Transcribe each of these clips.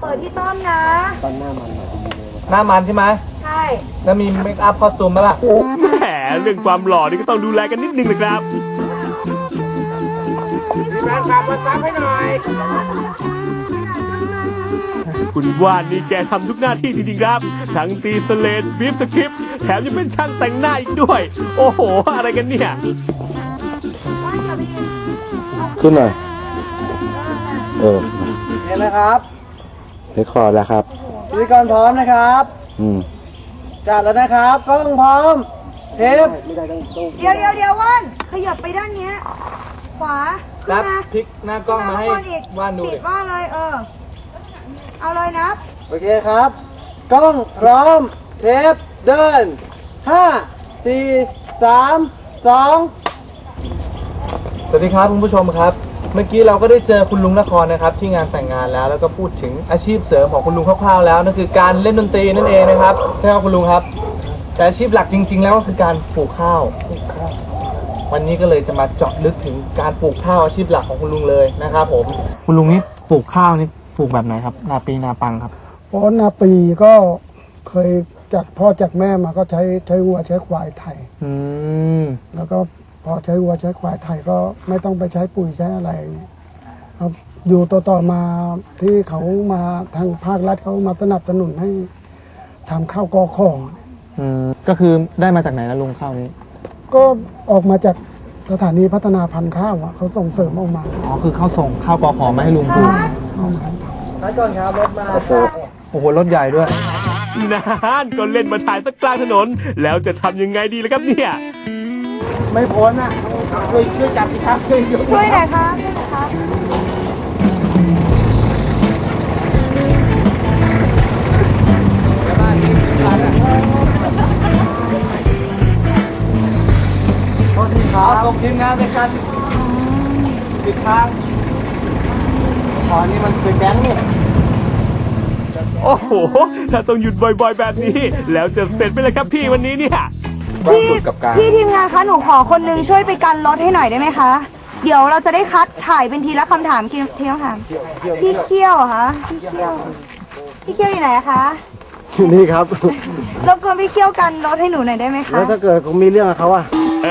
เปิดที่ต้นนะ หน้ามันใช่ไหมใช่ แล้วมีเมคอัพคอสตูมไหมล่ะ แหมเรื่องความหล่อนี่ก็ต้องดูแลกันนิดนึงนะครับคุณว่านนี่แกทำทุกหน้าที่จริงๆครับ ทั้งตีสเลดบีฟสคริปต์แถมยังเป็นช่างแต่งหน้าอีกด้วย โอ้โห อะไรกันเนี่ย ขึ้นหน่อย เออ เห็นไหมครับ เรคคอร์ดแล้วครับ พิธีกรพร้อมนะครับ อืม จัดแล้วนะครับกล้องพร้อม เทป เดี๋ยวเดี๋ยวเดี๋ยวว่านขยับไปด้านเนี้ย ขวาขึ้นันบมาพลิกหน้ากล้องมาให้ข้งบอีกว่านดูปิดิดว่านเลยเออ เอาเลยนับโอเคครับ กล้องพร้อม เทปเดิน5 4 3 2สวัสดีครับคุณผู้ชมครับ เมื่อกี้เราก็ได้เจอคุณลุงนครนะครับ ที่งานแต่งงานแล้ว แล้วก็พูดถึงอาชีพเสริมของคุณลุงคร่าวๆแล้วนั่นคือการเล่นดนตรีนั่นเองนะครับใช่ไหมครับคุณลุงครับ แต่อาชีพหลักจริง ๆ แล้วก็คือการปลูกข้าว วันนี้ก็เลยจะมาเจาะลึกถึงการปลูกข้าวอาชีพหลักของคุณลุงเลยนะครับผมคุณลุงนี่ปลูกข้าวนี่ปลูกแบบไหนครับ นาปีนาปังครับเพราะนาปีก็เคยจากพ่อจากแม่มาก็ใช้ใช้วัวใช้ควายไทย อืมแล้วก็ พอใช้วัวใช้ควายไทยก็ไม่ต้องไปใช้ปุ๋ยใช้อะไรครับอยู่ต่อต่อมาที่เขามาทางภาครัฐเขามาสนับสนุนให้ทำข้าวกอของอืมก็คือได้มาจากไหนนะลุงข้าวนี้ ก็ออกมาจากสถานีพัฒนาพันธุ์ข้าวอะเขาส่งเสริมออกมาอ๋อคือข้าวส่งข้าวปอขอมาให้ลุงปลูกเอามานัดก่อนครับรถมาโอ้โหรถใหญ่ด้วย นานก็เล่นมาถ่ายสักกลางถนน แล้วจะทำยังไงดีล่ะครับเนี่ย ไม่พ้นอะช่วยช่วยจับสิครับช่วยยกช่วยหน่อยครับช่วยหน่อยครับเอาส่งทีมงานในการปิดทางขอนี่มันคือแก๊งเนี่ยโอ้โห ถ้าต้องหยุดบ่อยๆแบบนี้ แล้วจะเสร็จไปเลยครับพี่วันนี้เนี่ย พี่พี่ทีมงานคะหนูขอคนนึงช่วยไปกันรถให้หน่อยได้ไหมคะ เดี๋ยวเราจะได้คัดถ่ายเป็นทีละคำถามทีทีละคำถามพี่เคี้ยวเหรอคะพี่เคี้ยวพี่เคี้ยวอยู่ไหนอะคะอยู่นี่ครับ รบกวนพี่เคี้ยวกันรถให้หนูหน่อยได้ไหมคะแล้วถ้าเกิดผมมีเรื่องกับเขาอะเอ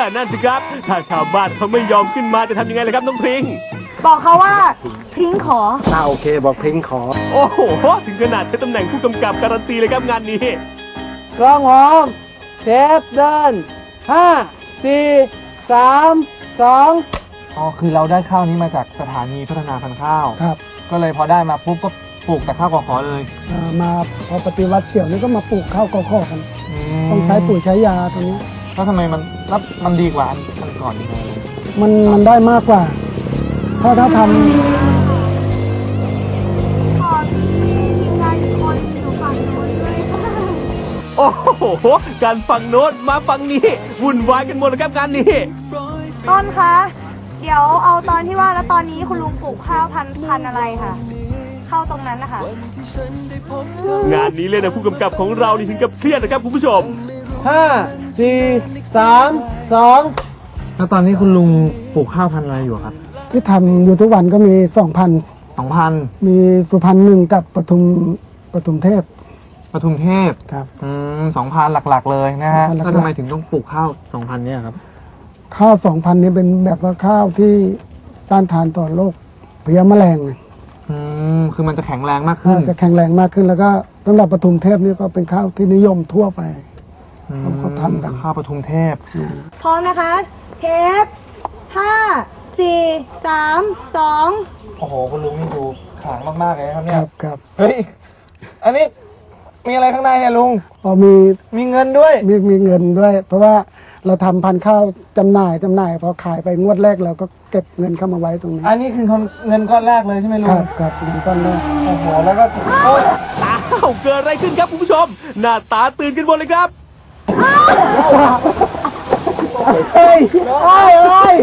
อนั่นสิครับ ถ้าชาวบ้านเขาไม่ยอมขึ้นมาจะทำยังไงล่ะครับน้องพริง บอกเขาว่าพริ้งขอถ้าโอเค บอกพริ้งขอ โอ้โห ถึงขนาดใช้ตำแหน่งผู้กำกับการันตีเลยครับงานนี้ กล้องพร้อม เทปเดิน5 4 3 2อ๋อคือเราได้ข้าวนี้มาจากสถานีพัฒนาพันธุ์ข้าว ครับก็เลยพอได้มาปุ๊บก็ปลูกแต่ข้าวกอขอเลยเอ่อมาพอปฏิวัติเฉียวนี่ก็มาปลูกข้าวกอขอกัน มต้องใช้ปุ๋ยใช้ยาตัวนี้ แล้วทำไมมันแล้วมันดีกว่าอันอันก่อนยังไงลุงมันมันได้มากกว่าถ้าถ้าทำ อ้โหการฟังโน้ตมาฟังนี้วุ่นวายกันหมดเลยครับงานนี้ ต้นคะ เดี๋ยวเอาตอนที่ว่าแล้วตอนนี้คุณลุงปลูกข้าวพันธุ์พันธุ์อะไรค่ะ เข้าตรงนั้นนะคะ งานนี้เลยนะผู้กำกับของเรานี่ถึงกับเครียดนะครับคุณผู้ชม5 4 3 2แล้วตอนนี้คุณลุงปลูกข้าวพันธุ์อะไรอยู่ครับที่ทำอยู่ทุกวันก็มีสองพันสองพันมีสุพรรณหนึ่งกับปทุมปทุมเทพ ปทุมเทพครับอืมสองพันหลักๆ เลยนะฮะ 2,000หลักๆ แล้วทำไมถึงต้องปลูกข้าวสองพันเนี่ยครับ ข้าวสองพันนี้เป็นแบบว่าข้าวที่ต้านทานต่อโรคเพลี้ยแมลงอืม คือมันจะแข็งแรงมากขึ้น จะแข็งแรงมากขึ้นแล้วก็สำหรับปทุมเทพนี่ก็เป็นข้าวที่นิยมทั่วไป อืมเขาทำกัน ข้าวปทุมเทพ พร้อมนะคะ เทปห้าสี่สามสองโอ้โห คุณลุงนี่ดูขลังมากๆเลยนะครับคเนี่ย รับครับ เฮ้ย อันนี้ มีอะไรข้างในเนี่ยลุง พอมีมีเงินด้วย มีมีเงินด้วย เพราะว่าเราทำพันธุ์ข้าวจำหน่ายจำหน่ายพอขายไปงวดแรกเราก็เก็บเงินเข้ามาไว้ตรงนี้อันนี้คือเงินก้อนแรกเลยใช่ไหมลุคงรับครับเงินก้อนแรกโอ้โหแล้วก็โอ้ยอ้าวเกิดอะไรขึ้นครับคุณผู้ชม หน้าตาตื่นกันหมดเลยครับ เฮ้ยเฮ้ยเฮ้ย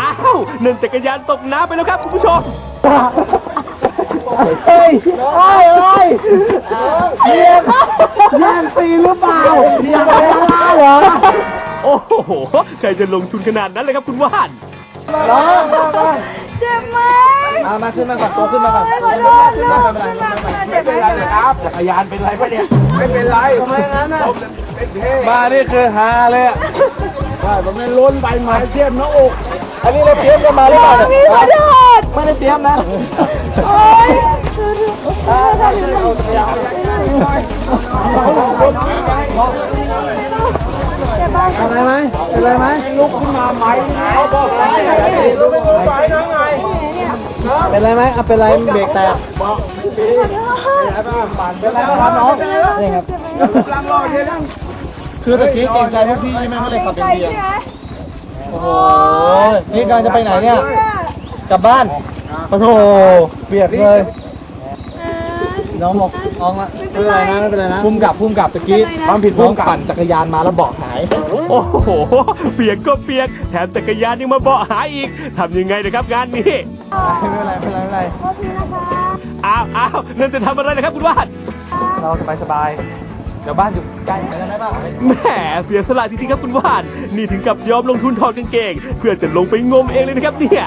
อ้าวนั่นจักรยานตกน้ำไปแล้วครับคุณผู้ชม เฮ้ยเฮ้ยเฮ้ยเรียนเรียนซีหรือเปล่าเรียนอะไรเหรอโอ้โห ใครจะลงทุนขนาดนั้นเลยครับคุณว่านร้องเจ็บไหมเอามาขึ้นมาก่อนตัวขึ้นมาก่อนขอโทษลูกขึ้นมาเจ็บไหมเจ็บไหมจักรยานเป็นไรปะเนี่ย ไม่เป็นไรทำไมงั้นน่ะมานี่คือฮาเลยอะว่าผมไม่ล้นใบไม้เทียมหน้าอก อันนี้เราเตรียมกันมาหรือเปล่าเนี่ย ไม่ได้เตรียมนะโอ๊ยอะไรไหมเป็นไรไหมลุกขึ้นมาไหมเขาบอกไงลุกไม่ลุกไหวนะไงเป็นไรไหมเอะเป็นไรเบรกแตกเป็นไรบ้างน้องนี่ครับลังรอเยอะนั่งคือตะกี้เกรงใจพวกพี่ใช่ไหมก็เลยขับเป็นเบียร์โอ้โหนี่กำลังจะไปไหนเนี่ย กลับบ้านปะโถเปียกเลย น้องบอกน้องอะไม่เป็นไรนะไม่เป็นไรนะ พุ่มกับพุ่มกับตะกี้ความผิดน้องปั่นจักรยานมาแล้วเบาะหาย โอ้โห เปียกก็เปียก แถมจักรยานยังมาเบาะหายอีกทำยังไงนะครับงานนี้ไม่เป็นไรไม่เป็นไรไม่เป็นไรโทษทีนะคะอ้าวอ้าวนั่นจะทำอะไรนะครับคุณวาดเราสบายสบายเดี๋ยวบ้านอยู่ใกล้ไปกันได้บ้างแหมเสียสละจริงๆครับคุณวาดนี่ถึงกับยอมลงทุนถอดกางเกง เพื่อจะลงไปงมเองเลยนะครับเนี่ย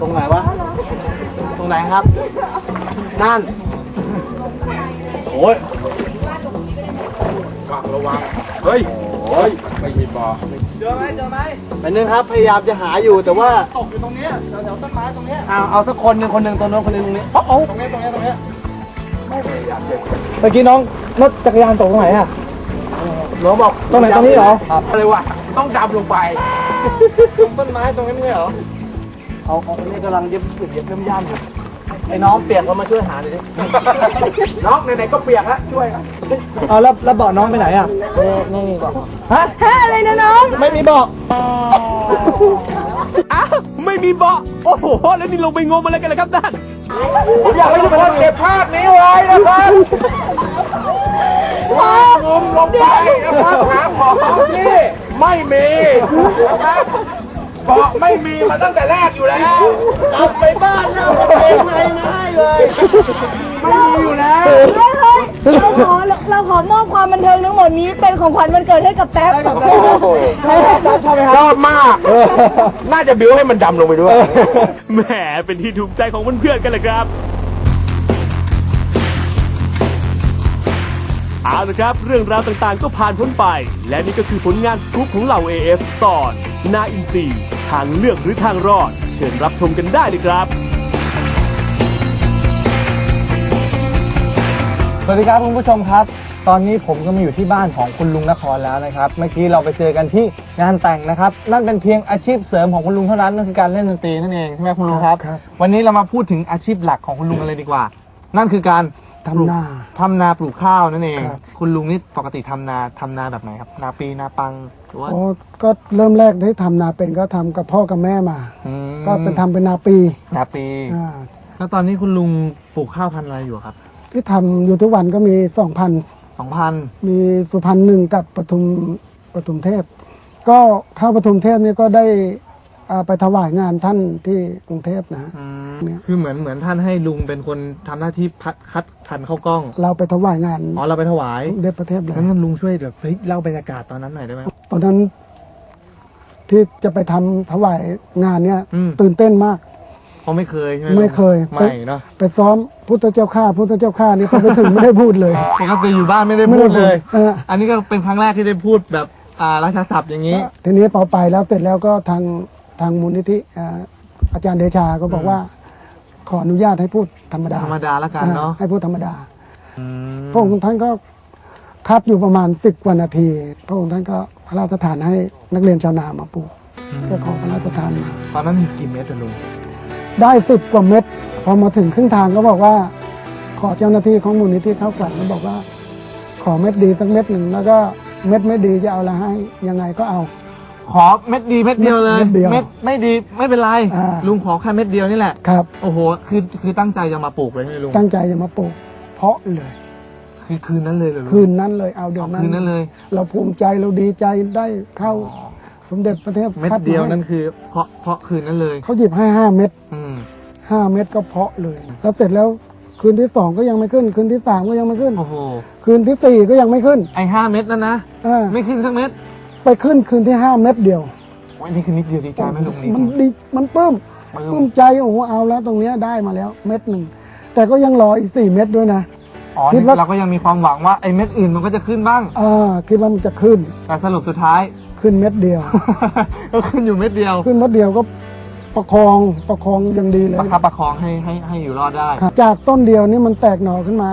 ตรงไหนวะ ตรงไหนครับ นั่น โอ้ยเฮ้ยเจอไหมเจอไหมเป็นนึงครับ พยายามจะหาอยู่แต่ว่า ตกอยู่ตรงเนี้ยแถวๆต้นไม้ตรงเนี้ยเอาเอาสักคนหนึ่งคนหนึ่งตรงโน้นคนหนึ่งตรงนี้โอ้โหตรงเนี้ยตรงเนี้ยตรงเนี้ยเมื่อกี้น้องรถจักรยานตกตรงไหนอะน้องบอกตรงไหนตรงนี้เหรอครับอะไรวะต้องดำลงไป ตรงต้นไม้ตรงนี้ไม่เหรอ เอาเอาคนนี้กำลังเย็บเย็บเย็บเย็บย่ำอยู่ไอ้น้องเปียกเรามาช่วยหาหน่อยดิ น้องไหนๆก็เปียกแล้วช่วยครับเอาแล้วแล้วเบาะน้องไปไหนอะนี่นี่ก่อนฮะฮะอะไรนะน้อง ไม่มีเบาะอ้าวไม่มีเบาะ โอ้โห แล้วนี่ลงไปงมอะไรกันล่ะครับท่านผมอยากให้ทุกคนเก็บภาพนี้ไว้นะครับงมลงไปนะครับหาของที่ ไม่มีนะครับเบาะไม่มีมาตั้งแต่แรกอยู่แล้วกลับไปบ้านแล้วเองไงง่ายเลย ไม่มีอยู่แล้ว เฮ้ยเฮ้ยเราขอเราขอมอบความบันเทิงทั้งหมดนี้เป็นของขวัญวันเกิดให้กับแท็บชอบชอบไหมครับชอบมาก น่าจะบิ้วให้มันดำลงไปด้วย แหมเป็นที่ถูกใจของเพื่อนๆกันเลยครับ เอาละครับ เรื่องราวต่างๆ ก็ผ่านพ้นไป และนี่ก็คือผลงานสกู๊ปของเหล่า AF ตอน นาอินซีย์ทางเลือกหรือทางรอด เชิญรับชมกันได้เลยครับ สวัสดีครับคุณผู้ชมครับ ตอนนี้ผมก็มาอยู่ที่บ้านของคุณลุงนครแล้วนะครับ เมื่อกี้เราไปเจอกันที่งานแต่งนะครับ นั่นเป็นเพียงอาชีพเสริมของคุณลุงเท่านั้นนั่นคือการเล่นดนตรีนั่นเองใช่ไหมคุณลุงครับครับวันนี้เรามาพูดถึงอาชีพหลักของคุณลุงกันเลยดีกว่า นั่นคือการ ทำนา ทำนาปลูกข้าวนั่นเอง ครับ คุณลุงนี่ปกติทำนาทำนาแบบไหนครับ นาปีนาปังหรือว่าโอ้ก็เริ่มแรกที่ทำนาเป็นก็ทำกับพ่อกับแม่มา อืมก็เป็นทำเป็นนาปีนาปี อ่าแล้วตอนนี้คุณลุงปลูกข้าวพันธุ์อะไรอยู่ครับที่ทำอยู่ทุกวันก็มีสองพันสองพันมีสุพรรณหนึ่งกับปทุมปทุมเทพ ก็เข้าปทุมเทพนี่ก็ได้ อ่าไปถวายงานท่านที่กรุงเทพนะฮะเนี่ย คือเหมือนเหมือนท่านให้ลุงเป็นคนทำหน้าที่พัดคัดพันธุ์ข้าวกล้อง เราไปถวายงานอ๋อเราไปถวายเด็ประเทศเลย งั้นลุงช่วยแบบพลิกเล่าบรรยากาศตอนนั้นหน่อยได้ไหม ตอนนั้นที่จะไปทำถวายงานเนี่ย อืม ตื่นเต้นมาก เพราะไม่เคยใช่ไหมไม่เคยไม่เนาะไปซ้อมพุทธเจ้าข้าพุทธเจ้าข้านี่พอไปถึง ไม่ได้พูดเลย ปกติอยู่บ้านไม่ได้ไม่พูได้ดเลยเออ อันนี้ก็เป็นครั้งแรกที่ได้พูดแบบอ่าราชาศัพท์อย่างนี้ ทีนี้พอไปแล้วเสร็จแล้วก็ทาง ทางมูลนิธิอ่าอาจารย์เดชาก็บอกว่า ขออนุญาตให้พูดธรรมดาธรรมดาแล้วกันเนาะอ่ให้พูดธรรมดาอืมพระองค์ท่านก็คัดอยู่ประมาณสิบกว่านาที พระองค์ท่านก็พระราชทานให้นักเรียนชาวนามาปลูกก็ขอพระราชทานมา ตอนนั้นมีกี่เม็ดอะลุงได้สิบกว่าเม็ดพอมาถึงครึ่งทางก็บอกว่า ขอเจ้าหน้าที่ของมูลนิธิเข้ากลันก็บอกว่า ขอเม็ดดีสักเม็ดหนึ่งแล้วก็เม็ดไม่ดีจะเอาละให้ยังไงก็เอา ขอเม็ดดีเม็ดเดียวเลยเม็ดเดียวไม่ดีไม่เป็นไร อ่า ลุงขอแค่เม็ดเดียวนี่แหละ ครับ โอ้โห คือคือตั้งใจจะมาปลูกเลยใช่ไหมลุง ตั้งใจจะมาปลูก เพราะเลย คือคืนนั้นเลยเหรอลุงคืนนั้นเลยเอาเดี๋ยวนั้น คืนนั้นเลย เราภูมิใจเราดีใจได้เข้าสมเด็จพระเทพเม็ดคัาเดียวให้นั่นคือเพราะเพราะคืนนั้นเลย เขาหยิบให้ห้าเม็ดอืม ห้าเม็ดก็เพาะเลย แล้วเสร็จแล้วคืนที่สองก็ยังไม่ขึ้น คืนที่สามก็ยังไม่ขึ้น โอ้โห คืนที่สี่ก็ยังไม่ขึ้นไอห้าเม็ดนั่นนะ อ่าไม่ขึ้นสักเม็ด ไปขึ้นคืนที่ห้าเม็ดเดียวโอันนี้คือนิดเดียวดีใจไหมลุงดีมัใจนดีมันปลื้มปลื้ปลื้มมใจโอ้โหเอาแล้วตรงเนี้ยได้มาแล้วเม็ดหนึ่งแต่ก็ยังรออีกสี่เม็ดด้วยนะ อ๋อคิดนี่ว่า เราก็ยังมีความหวังว่าไอ้เม็ดอื่นมันก็จะขึ้นบ้างอ่าคิดว่ามันจะขึ้น แต่สรุปสุดท้าย ขึ้นเม็ดเดียว ก็ขึ้นอยู่เม็ดเดียว ขึ้นเม็ดเดียวก็ประคองประคองอย่างดีเลยประคับประคองให้ให้ให้อยู่รอดได้ครับจากต้นเดียวนี่มันแตกหน่อขึ้นมา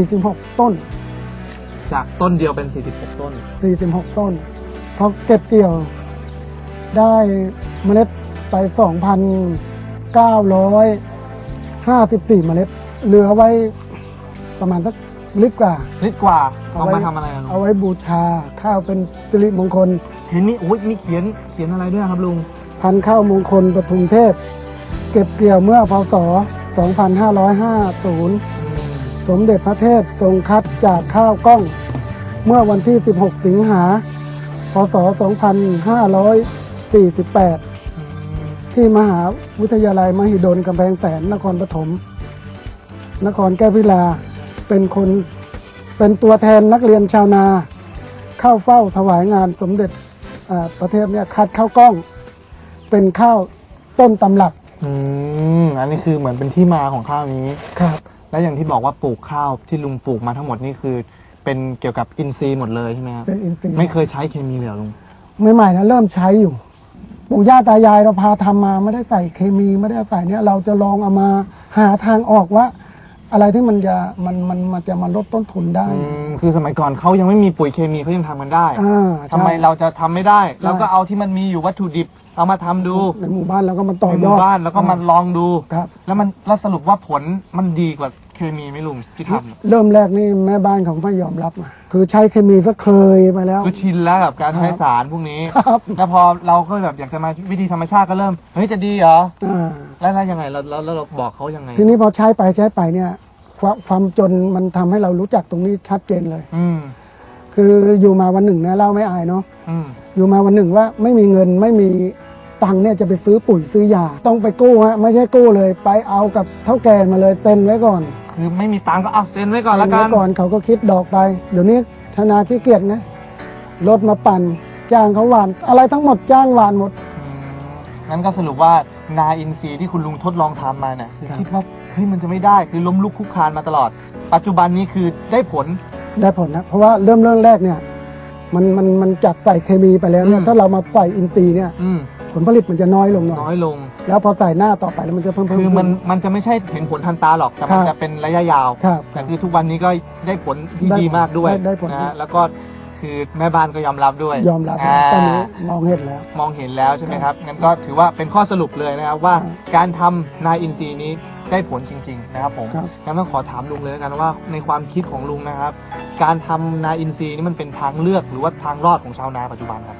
46 ต้น จากต้นเดียวเป็น 46 ต้น 46 ต้นพ อเก็บเกี่ยว ได้เมล็ดไป 2,954 เมล็ด เหลือไว้ประมาณสักลิตรกว่านิดกว่าเอาเอาไว้มาทำอะไรอะลุเอางไว้บูชาข้าวเป็นสิริมงคล เห็นนี่โอ้ยนี่เขียนเขียนอะไรด้วยครับลุงพันธุ์ข้าวมงคลปทุมเทพ เก็บเกี่ยวเมื่อพศ 2550 สมเด็จพระเทพทรงคัดจากข้าวกล้อง เมื่อวันที่ 16 สิงหา พศ 2548 ที่มหาวิทยาลัยมหิดลกำแพงแสนนครปฐม นครแก้วพิลา เป็นคนเป็นตัวแทนนักเรียนชาวนา เข้าเฝ้าถวายงานสมเด็จอ่าประเทศเนี่ยคัดข้าวกล้อง เป็นข้าวต้นตำรับอืมอันนี้คือเหมือนเป็นที่มาของข้าวนี้ครับ แล้วอย่างที่บอกว่าปลูกข้าวที่ลุงปลูกมาทั้งหมดนี่คือ เป็นเกี่ยวกับอินทรีย์หมดเลยใช่ไหมครับเป็นอินทรีย์ไม่เคยใช้เคมีเลยเหรอลุงใหม่ๆนะเริ่มใช้อยู่ปู่ย่าตายายเราพาทำมาไม่ได้ใส่เคมีไม่ได้ใส่เนี่ย เราจะลองเอามาหาทางออกว่า อะไรที่มันจะมันมันมันจะมาลดต้นทุนได้ อืมคือสมัยก่อนเขายังไม่มีปุ๋ยเคมีเขายังทำกันได้อ่าใช่ทำไมเราจะทำไม่ได้เราก็เอาที่มันมีอยู่วัตถุดิบ เอามาทำดูในหมู่บ้านเราก็มาต่อในหยมู่อดบ้านแล้วก็มันลองดู ครับ แล้วมันแล้วสรุปว่าผลมันดีกว่าเคมีไหมลุงที่ทำเริ่มแรกนี่แม่บ้านเขาไม่ยอมรับอะคือใช้เคมีก็เคยไปแล้วก็ชินแล้วกับการใช้สารพวกนี้ครับ แล้วพอเราก็แบบอยากจะมาวิธีธรรมชาติก็เริ่มเฮ้ยจะดีเหรออ่าแล้วแล้วยังไงเราแล้วแล้วเราบอกเขายังไงทีนี้พอใช้ไปใช้ไปเนี่ยความความจนมันทำให้เรารู้จักตรงนี้ชัดเจนเลย อืมคืออยู่มาวันหนึ่งนะเล่าไม่อายเนาะอืมอยู่มาวันหนึ่งว่าไม่มีเงินไม่มี ตังค์เนี่ยจะไปซื้อปุ๋ยซื้อยา ต้องไปกู้ฮะไม่ใช่กู้เลย ไปเอากับเท่าแก่มาเลยเซ็นไว้ก่อนคือไม่มีตังค์ก็เอาเซ็นไว้ก่อนละกันเซ็ไว้ก่อนเขาก็คิดดอกไป เดี๋ยวนี้ธนาขี้เกียจไงรถมาปั่นจ้างเขาหวาน อะไรทั้งหมดจ้างหวานหมดอืมงั้นก็สรุปว่านาอินทรีย์ที่คุณลุงทดลองทำมาเนี่ยคือครับ คิดว่าเฮ้ยมันจะไม่ได้คือล้มลุกคลุกคลานมาตลอด ปัจจุบันนี้คือได้ผล ได้ผลนะ เพราะว่าเริ่มเริ่มแรกเนี่ย มันมันมันจากใส่เคมีไปแล้วเนี่ยอืม ถ้าเรามาใส่อินทรีย์เนี่ย อืม ผลผลิตมันจะน้อยลงหน่อยน้อยลง แล้วพอใส่หน้าต่อไปแล้วมันจะเพิ่มเพิ่มคือมันขึ้ มันจะไม่ใช่เห็นผลทันตาหรอกแต่มันครับจะเป็นระยะยาวครับแต่คือทุกวันนี้ก็ได้ผลที่ได้ดีมากด้วยได้ได้ผล นะฮะแล้วก็คือแม่บ้านก็ยอมรับด้วยยอมรับา ตอนนี้มองเห็นแล้ว มองเห็นแล้วใช่ไหมครับ งั้นก็ถือว่าเป็นข้อสรุปเลยนะครับว่าครับการทำนาอินทรีย์นี้ได้ผลจริง ๆ นะครับผมครับ งั้นต้องขอถามลุงเลยแล้วกันว่าในความคิดของลุงนะครับ การทำนาอินทรีย์นี่มันเป็นทางเลือกหรือว่าทางรอดของชาวนาปัจจุบันครับ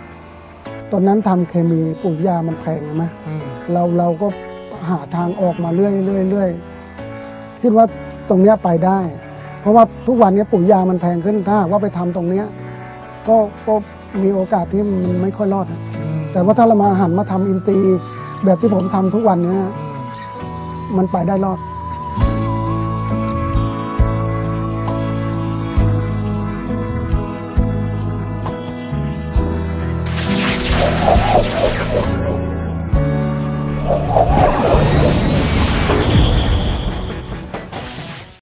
ตอนนั้นทำเคมีปุ๋ยยามันแพงใช่ไหมอืมเราเราก็หาทางออกมาเรื่อยเรื่อยเรื่อยคิดว่าตรงเนี้ยไปได้ เพราะว่าทุกวันนี้ปุ๋ยยามันแพงขึ้นถ้าหากว่าไปทำตรงเนี้ยก็ก็มีโอกาสที่มันไม่ค่อยรอดนะอืมแต่ว่าถ้าเรามาหันมาทำอินทรีย์แบบที่ผมทำทุกวันเนี้ยนะอืมมันไปได้รอดอ